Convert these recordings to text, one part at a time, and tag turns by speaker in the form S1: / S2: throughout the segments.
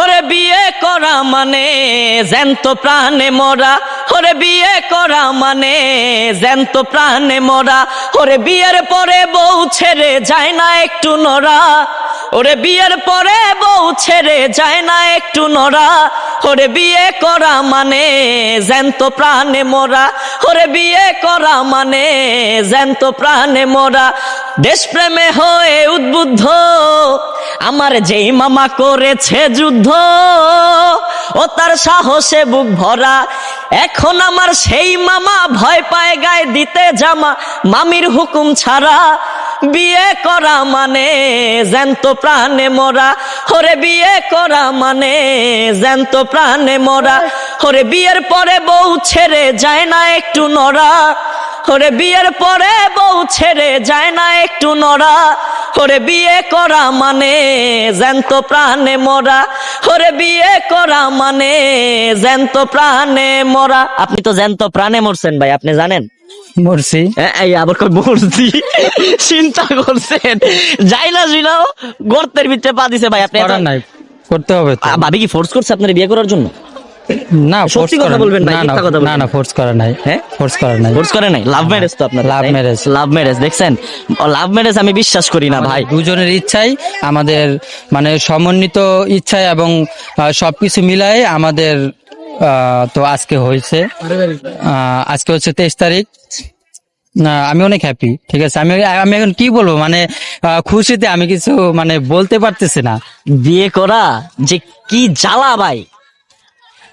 S1: ওরে বিয়ে করা মানে জ্যান্ত প্রাণে মরা। ওরে বিয়ে করা মানে জ্যান্ত প্রাণে মরা। ওরে বিয়ের পরে বউ ছেড়ে যায় না একটু নড়া। ওরে বিয়ের পরে বউ ছেড়ে যায় না একটু নড়া। ওরে বিয়ে করা মানে জ্যান্ত প্রাণে মরা। ওরে বিয়ে করা মানে জ্যান্ত প্রাণে মরা। দেশপ্রেমে হয়ে উদ্বুদ্ধ, আমার যেই মামা করেছে যুদ্ধ, ও তার সাহসে বুক ভরা। এখন আমার সেই মামা ভয় পায় গায়ে দিতে জামা। মামির হুকুম ছাড়া বিয়ে করা মানে জ্যান্ত প্রাণে মরা। হরে বিয়ে করা মানে জ্যান্ত প্রাণে মরা। হরে বিয়ের পরে বউ ছেড়ে যায় না একটু নড়া। হরে বিয়ের পরে বউ ছেড়ে যায় না একটু নড়া। হরে বিয়ে করা মানে জ্যান্ত প্রাণে মরা। হরে বিয়ে করা মানে জ্যান্ত প্রাণে মরা। আপনি তো জ্যান্ত প্রাণে মরছেন ভাই, আপনি জানেন?
S2: মরছি।
S1: এই আবার কই মরছি? চিন্তা করছেন। যাই না জিনাও গর্তের ভিতরে পা দিছে ভাই আপনি
S2: করার নাই করতে হবে তো।
S1: ভাবি কি ফোর্স করছে আপনার বিয়ে করার জন্য?
S2: না
S1: সত্যি
S2: ফোর্স
S1: কথা বলবেন ভাই,
S2: না না
S1: কথা
S2: না না ফোর্স করা নাই
S1: হ্যাঁ?
S2: ফোর্স করা নাই।
S1: ফোর্স করে নাই। লাভ ম্যারেজ তো আপনার
S2: Love marriage.
S1: লাভ ম্যারেজ দেখছেন? লাভ ম্যারেজ আমি বিশ্বাস করি না ভাই।
S2: দুজনের ইচ্ছাই আমাদের মানে সমন্বিত ইচ্ছায় এবং সবকিছু মিলাই আমাদের তো আজকে হয়েছে। আজকে হচ্ছে তেইশ তারিখ। না, আমি অনেক হ্যাপি ঠিক আছে? আমি আমি এখন কি বলব? মানে খুশিতে আমি কিছু মানে বলতে পারতেছি না।
S1: বিয়ে করা যে কি জ্বালা ভাই।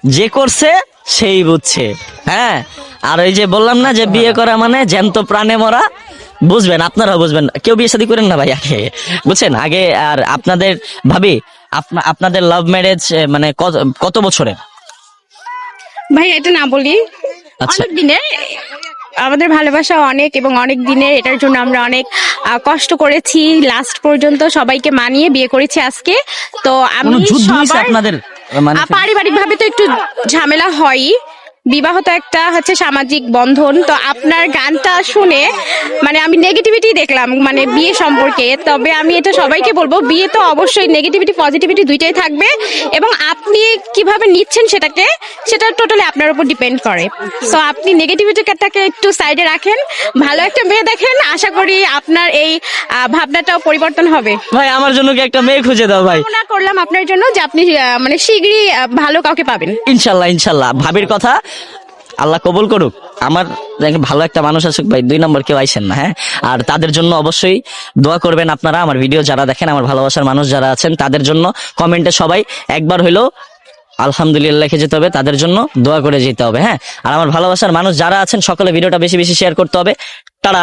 S1: যে করছে, সেই বুঝছে। হ্যাঁ? আর ওই যে বললাম না যে বিয়ে করা মানে জ্যান্ত প্রাণে মরা। বুঝবেন, আপনারাও বুঝবেন। কেউ বিয়ে শাদী করেন না ভাই আগে। বুঝছেন? আগে আর আপনাদের, ভাবি আপনাদের লাভ ম্যারেজ মানে কত কত বছরে
S3: ভাই এটা না বলি।
S1: আচ্ছা।
S3: অনেক দিনে আমাদের ভালোবাসা অনেক এবং অনেক দিনে এটার জন্য আমরা অনেক কষ্ট করেছি। লাস্ট পর্যন্ত সবাইকে মানিয়ে বিয়ে করেছি আজকে। তো আমি সবার-
S1: মানে
S3: পারিবারিক ভাবে তো একটু ঝামেলা হয় বিবাহ তো একটা হচ্ছে সামাজিক বন্ধন। তো আপনার গানটা শুনে মানে আমি নেগেটিভিটি দেখলাম মানে বিয়ে সম্পর্কে। তবে আমি এটা সবাইকে বলব, বিয়ে তো অবশ্যই নেগেটিভিটি পজিটিভিটি দুইটাই থাকবে। এবং আপনি কীভাবে নিচ্ছেন সেটাকে, সেটা টোটালি আপনার উপর ডিপেন্ড করে। সো আপনি নেগেটিভিটিটাকে একটু সাইডে রাখেন। ভালো একটা মেয়ে দেখেন, আশা করি আপনার এই ভাবনাটাও পরিবর্তন হবে।
S1: ভাই আমার জন্য কি একটা মেয়ে খুঁজে দাও ভাই?
S3: কামনা করলাম আপনার জন্য যে আপনি মানে শীঘ্রই ভালো কাউকে পাবেন।
S1: ইনশাল্লাহ ইনশাল্লাহ। ভাবির কথা আল্লাহ কবুল করুক। আমার ভালো একটা মানুষ আসুক ভাই দুই নম্বর কেউ আইসেন না হ্যাঁ? আর তাদের জন্য অবশ্যই দোয়া করবেন আপনারা। আমার ভিডিও যারা দেখেন আমার ভালোবাসার মানুষ যারা আছেন তাদের জন্য কমেন্টে সবাই একবার হইলেও আলহামদুলিল্লাহ লিখে যেতে হবে। তাদের জন্য দোয়া করে যেতে হবে হ্যাঁ? আর আমার ভালোবাসার মানুষ যারা আছেন সকলে ভিডিওটা বেশি বেশি শেয়ার করতে হবে। তারা